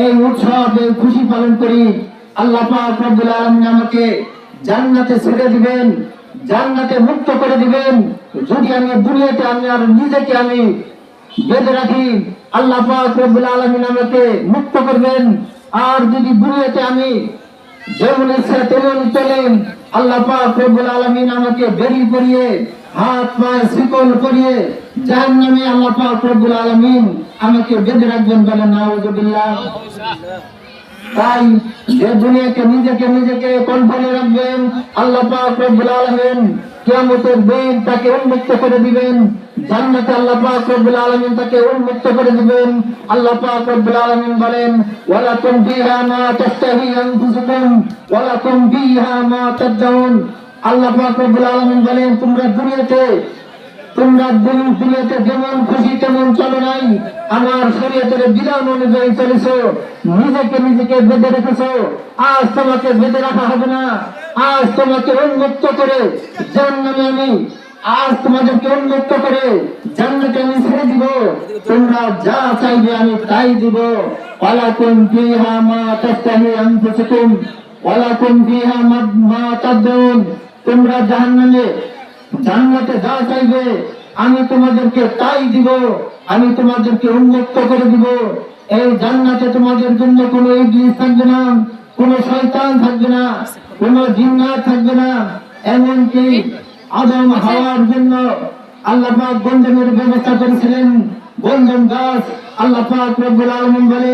এই উৎসব, এই খুশি পালন করি। আল্লাহ পাক রব্বুল আমাকে জান্নাতে ছেড়ে দিবেন, জান্নাতে মুক্ত করে দিবেন। যদি আমি দুনিয়াতে আমি আর নিজেকে আমি বেঁধে রাখি, আল্লাহ পাক রব্বুল আমাকে মুক্ত করবেন। আর যদি দুনিয়াতে আমি যেমন ইচ্ছা তেমন চলেন আল্লাহ পাক রব্বুল আলামিন আমাকে বেরিয়ে পড়িয়ে হাত পায়ে শিকল করিয়ে জাহান্নামে আল্লাহ পাক রব্বুল আলামিন আমাকে বেঁধে রাখবেন বলেন নাউযুবিল্লাহ তাই যে দুনিয়াকে নিজেকে নিজেকে কন্ট্রোলে রাখবেন। আল্লাহ পাক রব্বুল দিন তাকে উন্মুক্ত করে দিবেন। জান্নাতে আল্লাহ পাক রব্বুল আলামিন তাকে উন্মুক্ত করে দিবেন। আল্লাহ পাক রব্বুল আলামিন বলেন ওয়ালা কুম ফিহা মা তাশতাহি আনফুসুকুম ওয়ালা কুম ফিহা মা তাদউন আল্লাহ পাক রব্বুল আলামিন বলেন, তোমরা দুনিয়াতে তোমরা দিন দুনিয়াতে যেমন খুশি, তেমন চলো নাই। আমার শরীয়তের বিধান অনুযায়ী চলেছো। নিজেকে নিজেকে বেঁধে রেখেছো। আজ তোমাকে বেঁধে রাখা হবে না। আজ তোমাকে উন্মুক্ত করে জান্নাতে আমি আজ তোমাদেরকে উন্মুক্ত করে জান্নাতে আমি ছেড়ে দিব। তোমরা যা চাইবে আমি তাই দিব। ওয়ালাকুম ফিহা মা তাস্তাহি আনফুসুকুম। ওয়ালাকুম ফিহা মা তাদউন। তোমরা জাহান্নামে জান্নাতে যা চাইবে, আমি তোমাদেরকে তাই দিব, আমি তোমাদেরকে উন্মুক্ত করে দিব। এই জান্নাতে তোমাদের জন্য কোনো ইবলিস থাকবে না, কোনো শয়তান থাকবে না, কোনো জিন্নাত থাকবে না। এমনকি আদম হাওয়ার জন্য আল্লাহ পাক ব্যবস্থা করেছিলেন। গঞ্জন গাছ আল্লাহ পাক রব্বুল বলে